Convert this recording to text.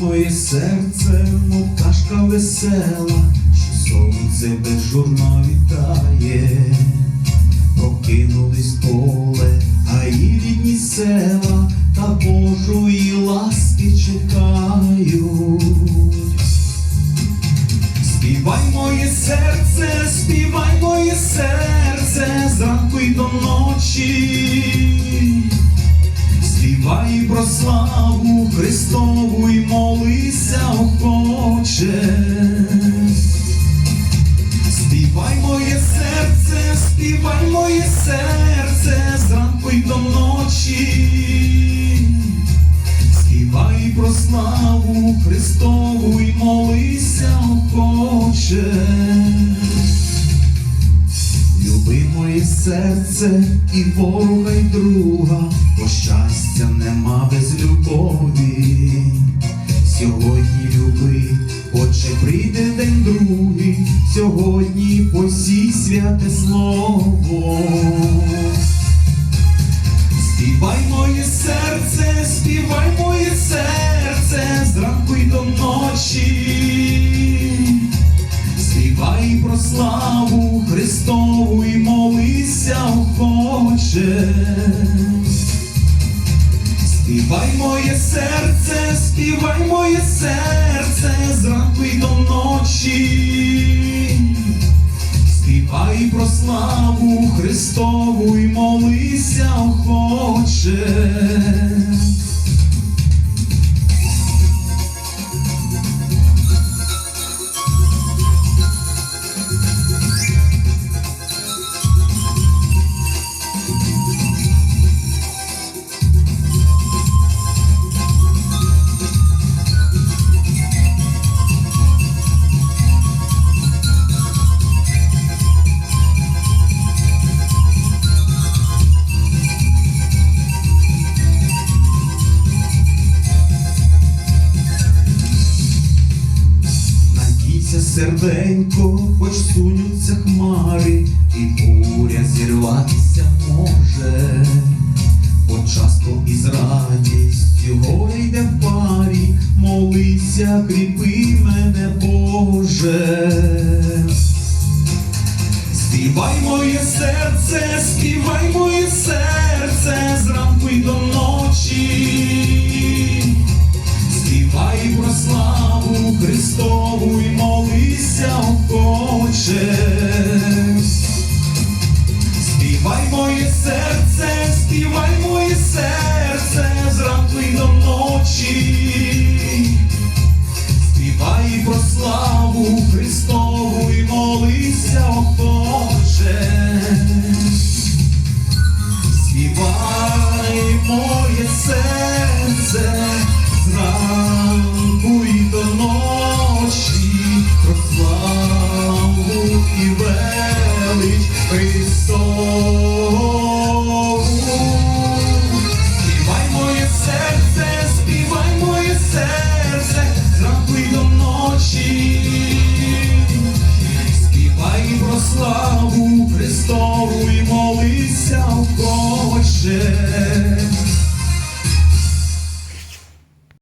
моє серце, мов пташка весела, що сонце безжурно вітає, прокинулись поле, а і рідні села, та Божої ласки чекають. Співай моє серце, співай моє серце, зранку й до ночі. Співай про славу Христову й молися охоче. Співай моє серце, співай моє серце, зранку й до ночі. Співай про славу Христову й молися охоче. Серце і ворога й друга, бо щастя нема без любові. Сьогодні люби, отже прийде день другий, сьогодні посій святе слово. Співай моє серце, славу Христову і молися охоче. Співай моє серце, співай моє серце, зранку й до ночі. Співай про славу Христову і молися охоче. Серденько, хоч сунуться хмари, і буря зірватися може. Бо часто із радістю горе в парі, молися, кріпи мене, Боже. Співай моє серце, співай моє серце, зранку й до ночі. Охоче. Велич